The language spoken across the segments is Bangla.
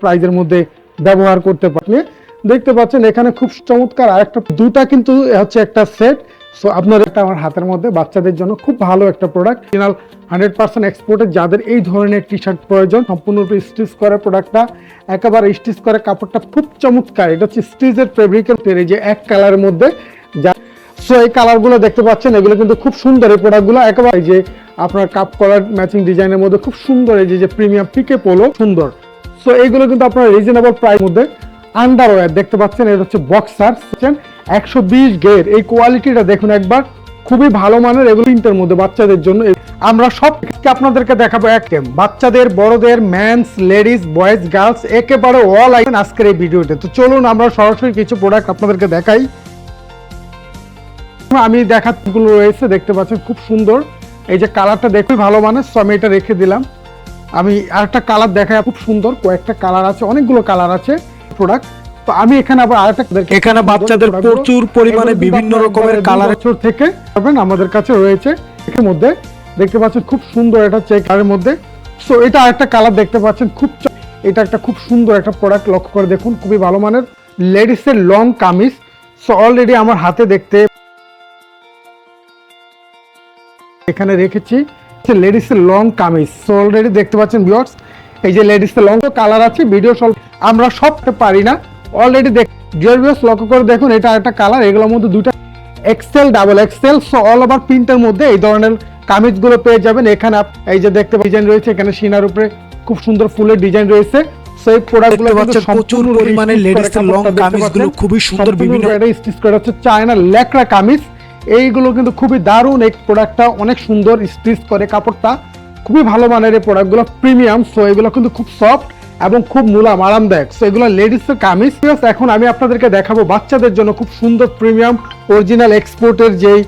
প্রাইজের মধ্যে ব্যবহার করতে পারেন দেখতে পাচ্ছেন এখানে খুব চমৎকার আর একটা দুটা কিন্তু হচ্ছে একটা সেট সো আপনার একটা আমার হাতের মধ্যে, বাচ্চাদের জন্য খুব ভালো একটা প্রোডাক্ট ফিনাল হান্ড্রেড পার্সেন্ট এক্সপোর্টের যাদের এই ধরনের টি শার্ট প্রয়োজন, সম্পূর্ণরূপে স্টিচ করা প্রোডাক্টটা একেবারে স্টিচ করা কাপড়টা খুব চমৎকার। এটা হচ্ছে স্টিচের ফেব্রিকের তৈরি যে এক কালারের মধ্যে। যা সো এই কালারগুলো দেখতে পাচ্ছেন, এগুলো কিন্তু খুব সুন্দর এই প্রোডাক্টগুলো একেবারে যে আপনার কাপ কলার ম্যাচিং ডিজাইনের মধ্যে খুব সুন্দর এই যে প্রিমিয়াম পিকে পোলো সুন্দর। সো এইগুলো কিন্তু আপনার রিজনেবল প্রাইস মধ্যে আন্ডারওয়্যার দেখতে পাচ্ছেন। এটা হচ্ছে বক্সার একশো বিশ গের এই কোয়ালিটিটা দেখুন একবার। খুবই ভালো মানের এগুলো প্রিন্টের মধ্যে বাচ্চাদের জন্য। আমরা সব আপনাদেরকে দেখাবো এক বাচ্চাদের, বড়দের ম্যানস লেডিস বয়েজ গার্লস একেবারে অল আইন আজকের এই ভিডিওতে তো চলুন আমরা সরাসরি কিছু প্রোডাক্ট আপনাদেরকে দেখাই। আমি দেখাগুলো রয়েছে, দেখতে পাচ্ছেন? খুব সুন্দর। এই যে কালারটা দেখুই ভালো মানে সো আমি এটা রেখে দিলাম। আমি আরেকটা কালার দেখাই খুব সুন্দর কয়েকটা কালার আছে অনেকগুলো কালার আছে প্রোডাক্ট তো আমি এখানে আবার আরেকটা এখানে বাচ্চাদের প্রচুর পরিমাণে বিভিন্ন রকমের কালার বছর থেকে পাবেন আমাদের কাছে রয়েছে। এর মধ্যে দেখতে পাচ্ছেন খুব সুন্দর এটা চেক কালারের মধ্যে। সো এটা আরেকটা কালার দেখতে পাচ্ছেন খুব এটা একটা খুব সুন্দর একটা প্রোডাক্ট লক্ষ্য করে দেখুন খুবই ভালো মানের। লেডিসের লং কামিজ। সো অলরেডি আমার হাতে দেখতে এখানে রেখেছি। লেডিসের লং কামিজ। সো অলরেডি দেখতে পাচ্ছেন ভিউয়ার্স এই যে লেডিসের লং কালার আছে ভিডিও সব আমরা সবটা পারি না। অলরেডি দেখ ডিয়ার ভিউয়ার্স লক্ষ্য করে দেখুন এটা একটা কালার এগুলোর মধ্যে দুইটা XL double XL so all over প্রিন্টের মধ্যে এই ধরনের কামিজগুলো পেয়ে যাবেন। এখানে এই যে দেখতে ডিজাইন রয়েছে এখানে সিনার উপরে খুব সুন্দর ফুলের ডিজাইন রয়েছে। সো এই প্রোডাক্টগুলো পাচ্ছেন প্রচুর পরিমাণে এর long কামিজগুলো খুবই সুন্দর বিভিন্ন- স্টিচ করা হচ্ছে চায়না লেকড়া কামিজ। এইগুলো কিন্তু খুবই দারুণ এই প্রোডাক্টটা অনেক সুন্দর স্টিচ করে কাপড়টা। খুবই ভালো মানের এই প্রোডাক্টগুলো প্রিমিয়াম সো এগুলো কিন্তু খুব সফট এবং খুব মুলাম, আরামদায়ক। সো এগুলো লেডিসের কামিজ। এখন আমি আপনাদেরকে দেখাবো বাচ্চাদের জন্য খুব সুন্দর প্রিমিয়াম অরিজিনাল এক্সপোর্টের যেই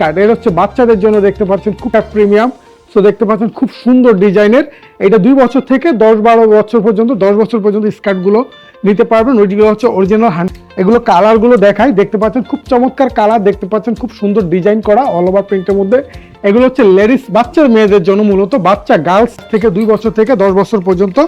কার্ড হচ্ছে বাচ্চাদের জন্য দেখতে পাচ্ছেন খুব প্রিমিয়াম সো দেখতে পাচ্ছেন খুব সুন্দর ডিজাইনের এটা দুই বছর থেকে দশ বারো বছর পর্যন্ত, দশ বছর পর্যন্ত স্কার্টগুলো নিতে পারবেন। ওইগুলো হচ্ছে অরিজিনাল হ্যান্ড এগুলো কালারগুলো দেখাই। দেখতে পাচ্ছেন খুব চমৎকার কালার দেখতে পাচ্ছেন খুব সুন্দর ডিজাইন করা অল ওভার প্রিন্টের মধ্যে। এগুলো হচ্ছে লেডিস বাচ্চার মেয়েদের জন্য মূলত। বাচ্চা গার্লস থেকে দুই বছর থেকে দশ বছর পর্যন্ত।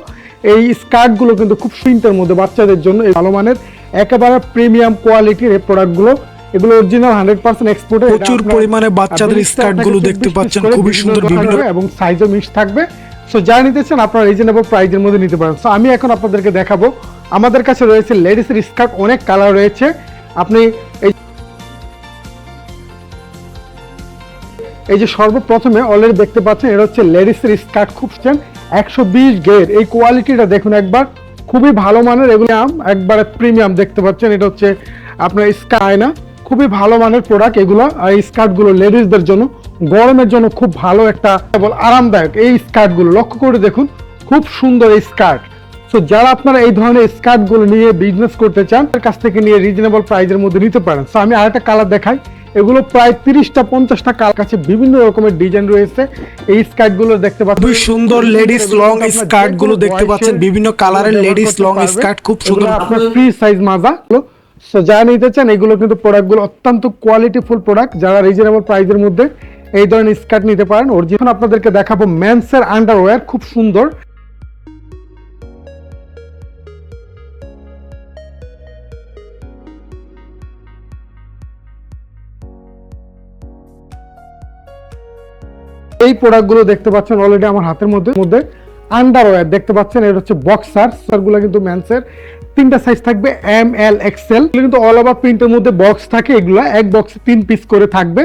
এই স্কার্টগুলো কিন্তু খুব প্রিন্টের মধ্যে বাচ্চাদের জন্য এই ভালো মানের। একেবারে প্রিমিয়াম কোয়ালিটির এই প্রোডাক্টগুলো এগুলো অরিজিনাল হান্ড্রেড পার্সেন্ট প্রচুর পরিমাণে বাচ্চাদের স্কার্টগুলো দেখতে পাচ্ছেন খুবই সুন্দর বিভিন্ন এবং সাইজও মিক্স থাকবে। সো যা নিতে চান আপনারা রিজনেবল প্রাইজের মধ্যে নিতে পারেন। সো আমি এখন আপনাদেরকে দেখাবো আমাদের কাছে রয়েছে লেডিসের স্কার্ট, অনেক কালার রয়েছে। আপনি এই এই যে সর্বপ্রথমে অলরেডি দেখতে পাচ্ছেন, এটা হচ্ছে লেডিসের স্কার্ট খুব একশো বিশ গের। এই কোয়ালিটিটা দেখুন একবার, খুবই ভালো মানের এগুলো আম- একবারে প্রিমিয়াম দেখতে পাচ্ছেন, এটা হচ্ছে আপনার স্কাই না খুবই ভালো মানের প্রোডাক্ট এগুলো, আর এই স্কার্টগুলো লেডিসদের জন্য, গরমের জন্য খুব ভালো একটা আরামদায়ক এই স্কার্টগুলো। লক্ষ্য করে দেখুন, খুব সুন্দর এই স্কার্ট। সো যারা আপনারা এই ধরনের স্কার্টগুলো নিয়ে বিজনেস করতে চান তার কাছ থেকে নিয়ে রিজনেবল প্রাইজের মধ্যে নিতে পারেন। সো আমি আরেকটা কালার দেখাই। এগুলো প্রায় তিরিশটা পঞ্চাশটা কালার কাছে বিভিন্ন রকমের ডিজাইন রয়েছে। এই স্কার্টগুলো দেখতে পাচ্ছেন। খুবই সুন্দর লেডিস লং স্কার্টগুলো দেখতে পাচ্ছেন। বিভিন্ন কালারের লেডিস লং স্কার্ট খুব সুন্দর। আপনার ফ্রি সাইজ মাজা সো যা নিতে চান এগুলো কিন্তু প্রোডাক্টগুলো অত্যন্ত কোয়ালিটিফুল প্রোডাক্ট যারা রিজনেবল প্রাইজের মধ্যে এই ধরনের স্কার্ট নিতে পারেন অরিজিনাল আপনাদেরকে দেখাবো মেন্সের আন্ডারওয়্যার খুব সুন্দর। এই প্রোডাক্টগুলো দেখতে পাচ্ছেন অলরেডি আমার হাতের মধ্যে মধ্যে আন্ডারওয়্যার দেখতে পাচ্ছেন, এটা হচ্ছে বক্সারগুলো কিন্তু ম্যান্সের তিনটা সাইজ থাকবে এম এল এক্সেল কিন্তু অল ওভার প্রিন্টের মধ্যে বক্স থাকে এগুলো, এক বক্সে তিন পিস করে থাকবে।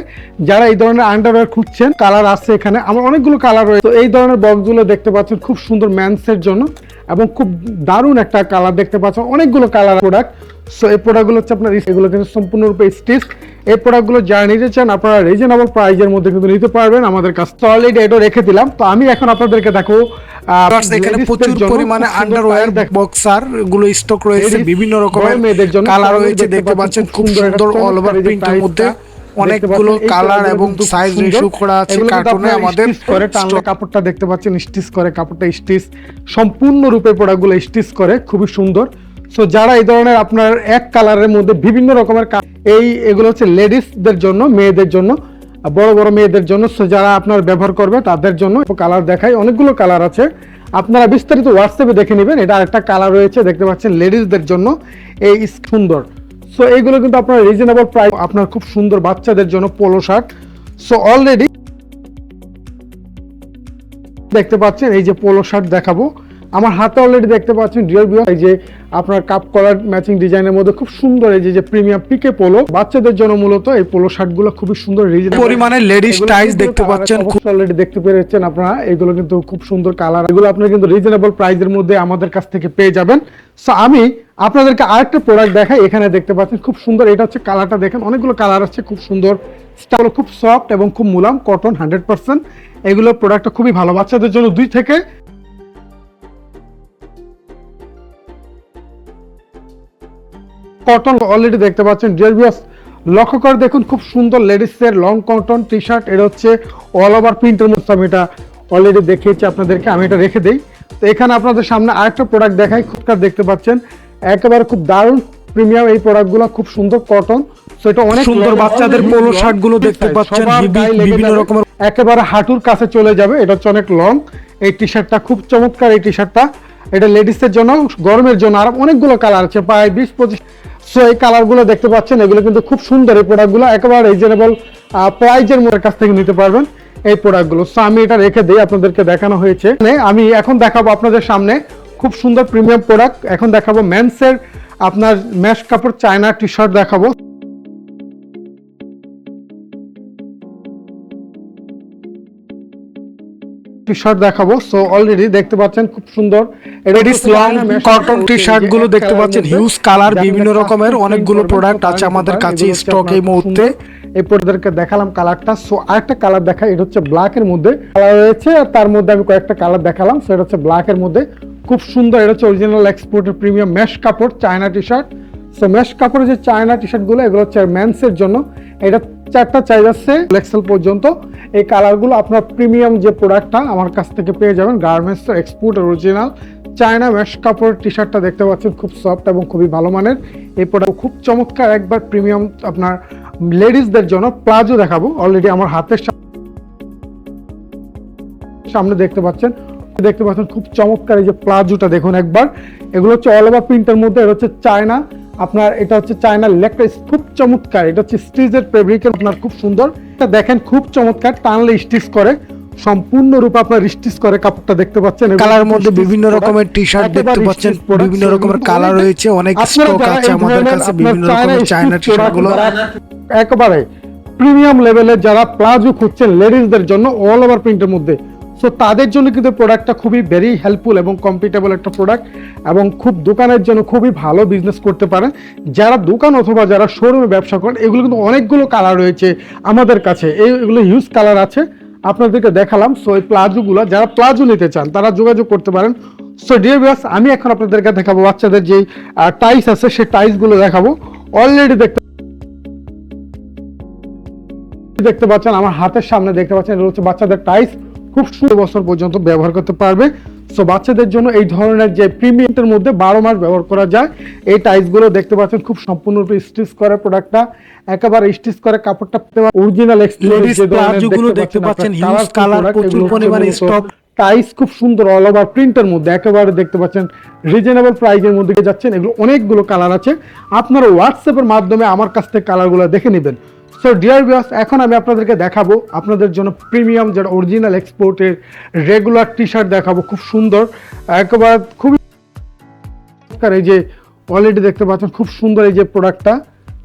যারা এই ধরনের আন্ডারওয়্যার খুঁজছেন কালার আছে এখানে, আমার অনেকগুলো কালার রয়েছে। তো এই ধরনের বক্সগুলো দেখতে পাচ্ছেন খুব সুন্দর ম্যান্সের জন্য এবং খুব দারুণ একটা কালার দেখতে পাচ্ছেন, অনেকগুলো কালার প্রোডাক্ট সো এই প্রোডাক্টগুলো হচ্ছে আপনার, এগুলো কিন্তু সম্পূর্ণরূপে স্টিচ এই প্রোডাক্টগুলো যারা নিতে চান আপনারা রিজনেবল প্রাইজের মধ্যে কিন্তু নিতে পারবেন। আমাদের কাছে তো অলরেডি এটা রেখে দিলাম। তো আমি এখন আপনাদেরকে দেখো এখানে প্রচুর পরিমাণে আন্ডারওয়্যার বক্সারগুলো স্টক রয়েছে বিভিন্ন রকমের মেয়েদের জন্য কালার রয়েছে দেখতে পাচ্ছেন খুব সুন্দর অল ওভার প্রিন্টের মধ্যে অনেকগুলো কালার এবং সাইজ। রেশিও করা আছে কার্টুনে আমাদের করে টানলে কাপড়টা দেখতে পাচ্ছেন স্টিচ করে কাপড়টা স্টিচ সম্পূর্ণ রূপে প্রোডাক্টগুলো স্টিচ করে খুবই সুন্দর। সো যারা এই ধরনের আপনার এক কালারের মধ্যে বিভিন্ন রকমের এই এগুলো হচ্ছে লেডিসদের জন্য, মেয়েদের জন্য বড় বড় মেয়েদের জন্য। যারা আপনার ব্যবহার করবে, তাদের জন্য কালার দেখায় অনেকগুলো কালার আছে। আপনারা বিস্তারিত হোয়াটসঅ্যাপে দেখে নেবেন। এটা আরেকটা কালার রয়েছে, দেখতে পাচ্ছেন, লেডিসদের জন্য এই সুন্দর। সো এইগুলো কিন্তু আপনার রিজনেবল প্রাইস আপনার খুব সুন্দর বাচ্চাদের জন্য পোলো শার্ট সো অলরেডি দেখতে পাচ্ছেন, এই যে পোলো শার্ট দেখাবো। আমার হাতে অলরেডি দেখতে পাচ্ছেন ডিয়ার বিয়ার এই যে আপনার কাপ কলার ম্যাচিং ডিজাইনের মধ্যে খুব সুন্দর এই যে প্রিমিয়াম পিকে পোলো বাচ্চাদের জন্য মূলত এই পোলো শার্টগুলো খুবই সুন্দর পরিমাণে লেডিস টাইস দেখতে পাচ্ছেন। খুব অলরেডি দেখতে পেরেছেন আপনারা এগুলো কিন্তু খুব সুন্দর কালার এগুলো আপনারা কিন্তু রিজনেবল প্রাইসের মধ্যে আমাদের কাছ থেকে পেয়ে যাবেন। সো আমি আপনাদেরকে আরেকটা প্রোডাক্ট দেখাই এখানে দেখতে পাচ্ছেন খুব সুন্দর এটা হচ্ছে কালারটা দেখেন অনেকগুলো কালার আছে খুব সুন্দর স্টাইল খুব সফট এবং খুব মুলাম কটন হান্ড্রেড পার্সেন্ট এগুলো প্রোডাক্টটা খুবই ভালো বাচ্চাদের জন্য দুই থেকে কটন অলরেডি দেখতে পাচ্ছেন ডিয়ার ভিউয়ার্স লক্ষ্য করে দেখুন খুব সুন্দর লেডিসের লং কটন টি শার্ট এটা হচ্ছে অল ওভার প্রিন্টের মধ্যে আমি এটা অলরেডি দেখিয়েছি আপনাদেরকে আমি এটা রেখে দিই। তো এখানে আপনাদের সামনে আরেকটা প্রোডাক্ট দেখাই খুবকার দেখতে পাচ্ছেন একেবারে খুব দারুণ প্রিমিয়াম এই প্রোডাক্টগুলো খুব সুন্দর কটন সো এটা অনেক সুন্দর বাচ্চাদের already polo long, shirt গুলো দেখতে পাচ্ছেন, বিভিন্ন রকমের- একেবারে হাঁটুর কাছে চলে যাবে এটা হচ্ছে অনেক লং এই টি শার্টটা খুব চমৎকার এই টি শার্টটা এটা লেডিসের জন্য, গরমের জন্য আর অনেকগুলো কালার আছে, প্রায় বিশ পঁচিশ। সো এই কালারগুলো দেখতে পাচ্ছেন, এগুলো কিন্তু খুব সুন্দর এই প্রোডাক্টগুলো একেবারে রিজনেবল প্রাইজের মধ্যে কাছ থেকে নিতে পারবেন এই প্রোডাক্টগুলো সো আমি এটা রেখে দিই, আপনাদেরকে দেখানো হয়েছে। মানে আমি এখন দেখাবো আপনাদের সামনে খুব সুন্দর প্রিমিয়াম প্রোডাক্ট এখন দেখাবো মেন্সের আপনার ম্যাশ কাপড় চায়না টি শার্ট দেখাবো। টি শার্ট দেখাবো। সো অলরেডি দেখতে পাচ্ছেন খুব সুন্দর। লেডিস লং কটন টি শার্টগুলো দেখতে পাচ্ছেন হিউজ কালার বিভিন্ন রকমের অনেকগুলো প্রোডাক্ট আছে আমাদের কাছে স্টক এই মুহূর্তে। এই প্রোডাক্টকে দেখালাম কালারটা সো আরেকটা কালার দেখা এটা হচ্ছে ব্ল্যাক এর মধ্যে কালার রয়েছে আর তার মধ্যে আমি কয়েকটা কালার দেখালাম। সেটা হচ্ছে ব্ল্যাক এর মধ্যে। খুব সুন্দর এটা হচ্ছে অরিজিনাল এক্সপোর্টের প্রিমিয়াম মেশ কাপড় China T shirt so mesh কাপড়ের যে চায়না টি শার্টগুলো এগুলো হচ্ছে মেন্সের জন্য। এটা চারটা চাই যাচ্ছে এক্সেল পর্যন্ত। এই কালারগুলো আপনার প্রিমিয়াম যে প্রোডাক্টটা আমার কাছ থেকে পেয়ে যাবেন garments export original China mesh কাপড় টি শার্টটা দেখতে পাচ্ছেন, খুব সফট এবং খুবই ভালো মানের। এই প্রোডাক্ট খুব চমৎকার, একবার প্রিমিয়াম আপনার লেডিসদের জন্য প্লাজো দেখাবো। অলরেডি আমার হাতের সামনে দেখতে পাচ্ছেন। দেখতে পাচ্ছেন, খুব চমৎকার এই যে প্লাজোটা দেখুন একবার। এগুলো হচ্ছে অল ওভার প্রিন্টের মধ্যে এটা হচ্ছে চায়না আপনার এটা হচ্ছে চায়না লেকটা খুব চমৎকার এটা হচ্ছে স্টিচের ফেব্রিকের আপনার খুব সুন্দর। এটা দেখেন খুব চমৎকার টানলে স্টিচ করে সম্পূর্ণরূপে আপনার স্টিচ করে কাপড়টা দেখতে পাচ্ছেন কালার মধ্যে বিভিন্ন রকমের টি-শার্ট দেখতে পাচ্ছেন বিভিন্ন রকমের কালার রয়েছে অনেক স্টক আছে আমাদের কাছে বিভিন্ন রকমের চায়না চায়না টি-শার্টগুলো product একেবারে প্রিমিয়াম লেভেলের যারা প্লাজো খুঁজছেন লেডিসদের জন্য অল ওভার প্রিন্টের মধ্যে। সো তাদের জন্য কিন্তু প্রোডাক্টটা খুবই ভেরি হেল্পফুল এবং কম্পিটেবল একটা প্রোডাক্ট এবং খুব দোকানের জন্য খুবই ভালো বিজনেস করতে পারেন। যারা দোকান অথবা যারা শোরুমে ব্যবসা করেন, এগুলো কিন্তু অনেকগুলো কালার রয়েছে আমাদের কাছে। এই এগুলো হিউজ কালার আছে, আপনাদেরকে দেখালাম। সো এই প্লাজোগুলো, যারা প্লাজো নিতে চান, তারা যোগাযোগ করতে পারেন। সো ডিয়ার ভিউয়ার্স আমি এখন আপনাদেরকে দেখাবো বাচ্চাদের যে টাইস আছে, সেই টাইসগুলো দেখাবো। অলরেডি দেখতে দেখতে পাচ্ছেন, আমার হাতের সামনে দেখতে পাচ্ছেন হচ্ছে বাচ্চাদের টাইস খুব ষোলো বছর পর্যন্ত ব্যবহার করতে পারবে। সো বাচ্চাদের জন্য এই ধরনের যে প্রিমিয়ামের মধ্যে বারো মাস ব্যবহার করা যায় এই টাইসগুলো দেখতে পাচ্ছেন খুব সম্পূর্ণরূপে স্টিচ করে প্রোডাক্টটা। একেবারে স্টিচ করে কাপড়টা অরিজিনালগুলো দেখতে পাচ্ছেন, huge colour, প্রচুর পরিমাণে stock। টাইস খুব সুন্দর অল ওভার প্রিন্টের মধ্যে একেবারে দেখতে পাচ্ছেন রিজনেবল প্রাইজের মধ্যে যাচ্ছেন এগুলো অনেকগুলো কালার আছে। আপনারা হোয়াটসঅ্যাপের মাধ্যমে আমার কাছ থেকে কালারগুলো দেখে নেবেন। সো ডিয়ার ভিউয়ার্স এখন আমি আপনাদেরকে দেখাবো আপনাদের জন্য প্রিমিয়াম যেটা অরিজিনাল এক্সপোর্টের রেগুলার টি শার্ট দেখাবো, খুব সুন্দর। একবার খুবই এই যে অলরেডি দেখতে পাচ্ছেন, খুব সুন্দর এই যে প্রোডাক্টটা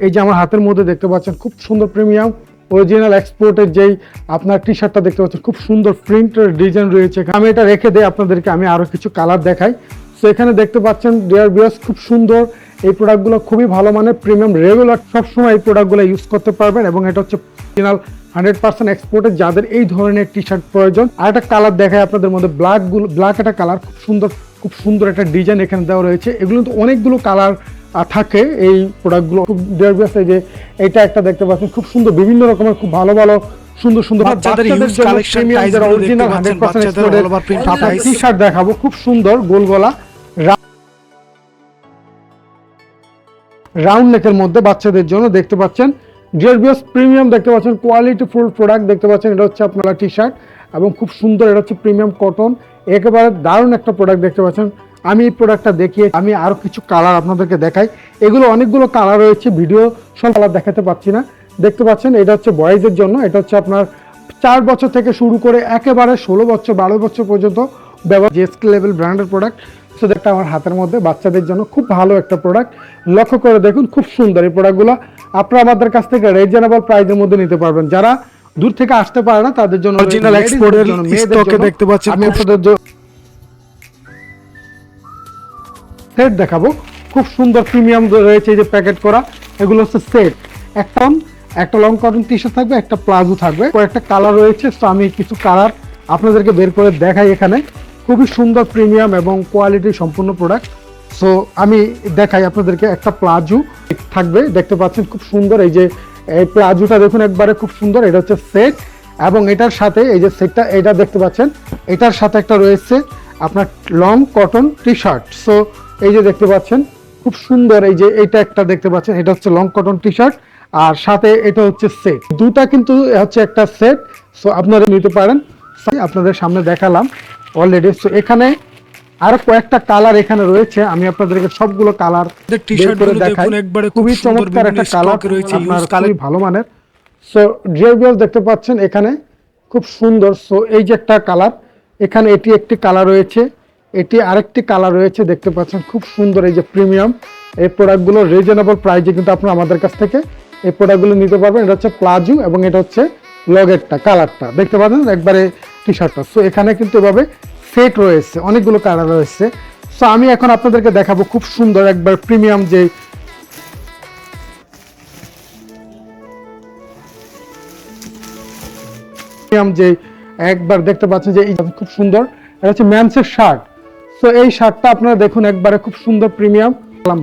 এই যে আমার হাতের মধ্যে দেখতে পাচ্ছেন, খুব সুন্দর প্রিমিয়াম অরিজিনাল এক্সপোর্টের যেই আপনার টি শার্টটা দেখতে পাচ্ছেন, খুব সুন্দর প্রিন্টের ডিজাইন রয়েছে। আমি এটা রেখে দিই আপনাদেরকে, আমি আরও কিছু কালার দেখাই। সো এখানে দেখতে পাচ্ছেন ডিয়ার বিয়াস খুব সুন্দর। এই প্রোডাক্টগুলো খুবই ভালো মানে প্রিমিয়াম রেগুলার সবসময় এই প্রোডাক্টগুলো ইউজ করতে পারবেন এবং এটা হচ্ছে অরিজিনাল হান্ড্রেড পার্সেন্ট এক্সপোর্টের যাদের এই ধরনের টি শার্ট প্রয়োজন। আর একটা কালার দেখায় আপনাদের মধ্যে ব্ল্যাকগুলো ব্ল্যাক একটা কালার খুব সুন্দর খুব সুন্দর একটা ডিজাইন এখানে দেওয়া রয়েছে। এগুলো তো অনেকগুলো কালার থাকে এই প্রোডাক্টগুলো খুব এই যে এটা একটা দেখতে পাচ্ছেন খুব সুন্দর বিভিন্ন রকমের খুব ভালো ভালো সুন্দর সুন্দর। বাচ্চাদের original hundred percent ties। T shirt দেখাবো খুব সুন্দর গোল। রাউন্ড নেকের মধ্যে বাচ্চাদের জন্য দেখতে পাচ্ছেন। জিয়ারবিএস প্রিমিয়াম দেখতে পাচ্ছেন। কোয়ালিটি ফুল প্রোডাক্ট দেখতে পাচ্ছেন। এটা হচ্ছে আপনারা টি শার্ট এবং খুব সুন্দর এটা হচ্ছে প্রিমিয়াম কটন একেবারে দারুণ একটা প্রোডাক্ট দেখতে পাচ্ছেন। আমি এই প্রোডাক্টটা দেখিয়ে, আমি আরও কিছু কালার আপনাদেরকে দেখাই। এগুলো অনেকগুলো কালার রয়েছে। ভিডিও সব কালার দেখাতে পাচ্ছি না। দেখতে পাচ্ছেন, এটা হচ্ছে বয়েজের জন্য। এটা হচ্ছে আপনার চার বছর থেকে শুরু করে একেবারে ষোলো বছর, বারো বছর পর্যন্ত ব্যবহার জিএসটি লেভেল ব্র্যান্ডের প্রোডাক্ট সো একটা আমার হাতের মধ্যে। বাচ্চাদের জন্য খুব ভালো একটা প্রোডাক্ট লক্ষ্য করে দেখুন খুব সুন্দর এই প্রোডাক্টগুলো আপনারা আমাদের কাছ থেকে রিজনেবল প্রাইসের মধ্যে নিতে পারবেন। যারা দূর থেকে আসতে পারে না তাদের জন্য Original ladies export এর জন্য, মেয়েদের stock এ জন্য। দেখতে পাচ্ছেন আমি আপনাদের জন্য সেট দেখাবো। খুব সুন্দর প্রিমিয়াম রয়েছে এই যে প্যাকেট করা। এগুলো হচ্ছে সেট একটা একটা লং কটন টি শার্ট থাকবে একটা প্লাজো থাকবে। কয়েকটা কালার রয়েছে তো আমি কিছু কালার আপনাদেরকে বের করে দেখাই এখানে। খুবই সুন্দর প্রিমিয়াম এবং কোয়ালিটি সম্পূর্ণ প্রোডাক্ট সো আমি দেখাই আপনাদেরকে একটা প্লাজো থাকবে, দেখতে পাচ্ছেন খুব সুন্দর এই যে, এই প্লাজোটা দেখুন একবারে খুব সুন্দর, এটা হচ্ছে সেট এবং এটার সাথে এই যে সেটটা এটা দেখতে পাচ্ছেন, এটার সাথে একটা রয়েছে আপনার long cotton T shirt so এই যে দেখতে পাচ্ছেন, খুব সুন্দর এই যে এটা একটা দেখতে পাচ্ছেন, এটা হচ্ছে লং কটন টি শার্ট আর সাথে এটা হচ্ছে সেট দুটা কিন্তু হচ্ছে একটা সেট সো আপনারা নিতে পারেন। আপনাদের সামনে দেখালাম। অলরেডি সো এখানে আরও কয়েকটা কালার এখানে রয়েছে। আমি আপনাদেরকে সবগুলো কালার t-shirt দেখুন একবারে খুবই চমৎকার একটা কালার রয়েছে, আপনার খুবই ভালো মানের। সো জিওবিএস দেখতে পাচ্ছেন এখানে খুব সুন্দর। সো এই যে একটা কালার এখানে এটি একটি কালার রয়েছে। এটি আরেকটি কালার রয়েছে দেখতে পাচ্ছেন খুব সুন্দর এই যে প্রিমিয়াম এই প্রোডাক্টগুলো রিজনেবল প্রাইসে কিন্তু আপনারা আমাদের কাছ থেকে এই প্রোডাক্টগুলো নিতে পারবেন। এটা হচ্ছে প্লাজো এবং এটা হচ্ছে লগেরটা কালারটা দেখতে পাচ্ছেন? একবারে টি শার্টটা সো এখানে কিন্তু এভাবে সেট রয়েছে, অনেকগুলো কালার রয়েছে। সো আমি এখন আপনাদেরকে দেখাবো খুব সুন্দর একবার প্রিমিয়াম যে প্রিমিয়াম যে একবার দেখতে পাচ্ছেন যে খুব সুন্দর। এটা হচ্ছে ম্যানসের শার্ট সো এই শার্টটা আপনারা দেখুন, একবারে খুব সুন্দর প্রিমিয়াম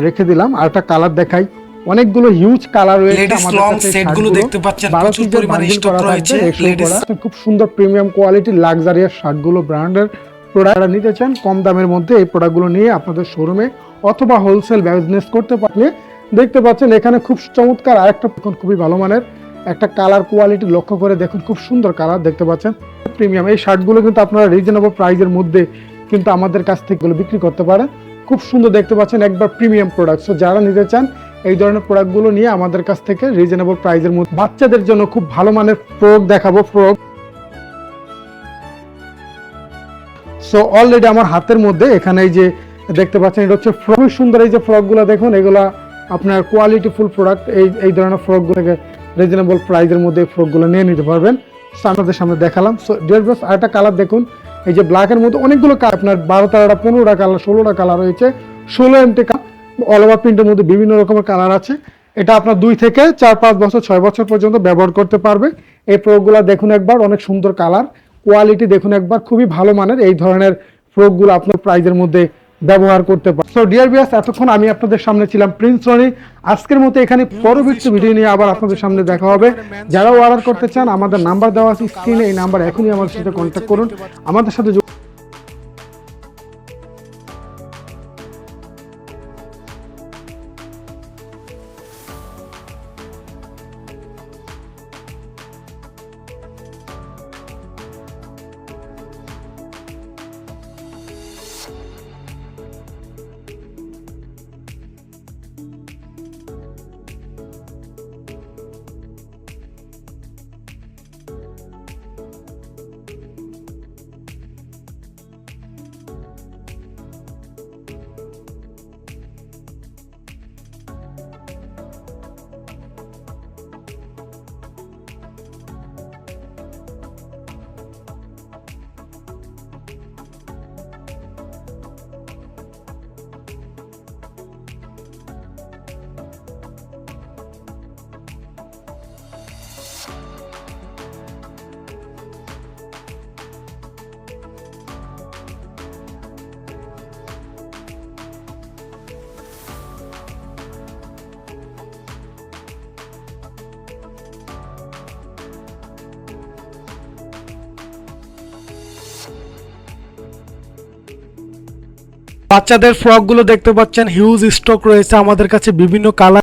রেখে দিলাম, আর একটা কালার দেখাই। অনেকগুলো হিউজ কালার রয়েছে আমাদের কাছে এই set গুলো শার্টগুলো। দেখতে পাচ্ছেন, 12 প্রচুর পরিমাণে করা রয়েছে, খুব সুন্দর প্রিমিয়াম কোয়ালিটির লাক্সারিয়াস শার্টগুলো ব্র্যান্ডের প্রোডাক্ট নিতে চান কম দামের মধ্যে এই প্রোডাক্টগুলো নিয়ে আপনাদের শোরুমে অথবা হোলসেল বিজনেস করতে পারলে দেখতে পাচ্ছেন এখানে খুব চমৎকার আরেকটা এখন খুবই ভালো মানের একটা কালার কোয়ালিটি লক্ষ্য করে দেখুন খুব সুন্দর কালার দেখতে পাচ্ছেন। প্রিমিয়াম এই শার্টগুলো কিন্তু আপনারা রিজনেবল প্রাইসের মধ্যে কিন্তু আমাদের কাছ থেকে বিক্রি করতে পারেন। খুব সুন্দর দেখতে পাচ্ছেন একবার প্রিমিয়াম প্রোডাক্ট সো যারা নিতে চান এই ধরনের প্রোডাক্টগুলো নিয়ে আমাদের কাছ থেকে রিজনেবল প্রাইসের মধ্যে বাচ্চাদের জন্য খুব ভালো মানের ফ্রক দেখাবো ফ্রক সো অলরেডি আমার হাতের মধ্যে এখানে এই যে দেখতে পাচ্ছেন, এটা হচ্ছে ফ্রক সুন্দর এই যে ফ্রকগুলো দেখুন, এগুলা আপনার কোয়ালিটি ফুল প্রোডাক্ট এই এই ধরনের ফ্রকগুলো থেকে রিজনেবল প্রাইসের মধ্যে এই ফ্রকগুলো নিয়ে নিতে পারবেন। সো আপনাদের সামনে দেখালাম। সো ডিয়ার ব্রাস আরেকটা কালার দেখুন, এই যে ব্ল্যাকের মধ্যে অনেকগুলো কালার আপনার বারো তেরোটা, পনেরোটা কালার ষোলোটা কালার রয়েছে। ষোলো এমটি ওভার প্রিন্টের মধ্যে বিভিন্ন রকমের কালার আছে। এটা আপনার দুই থেকে চার, পাঁচ বছর, ছয় বছর পর্যন্ত ব্যবহার করতে পারবে। এই প্রোগুলো দেখুন একবার, অনেক সুন্দর কালার কোয়ালিটি দেখুন একবার, খুবই ভালো মানের এই ধরনের ফ্রকগুলো আপনার প্রাইজের মধ্যে ব্যবহার করতে পারেন সো ডিয়ার বিয়াস এতক্ষণ আমি আপনাদের সামনে ছিলাম প্রিন্স রনি আজকের মতো এখানে পরবর্তী ভিডিও নিয়ে আবার আপনাদের সামনে দেখা হবে। যারা অর্ডার করতে চান, আমাদের নাম্বার দেওয়া আছে স্ক্রিনে এই নাম্বার এখনই আমাদের সাথে কন্ট্যাক্ট করুন। আমাদের সাথে বাচ্চাদের ফ্রকগুলো দেখতে পাচ্ছেন হিউজ স্টক রয়েছে আমাদের কাছে বিভিন্ন কালার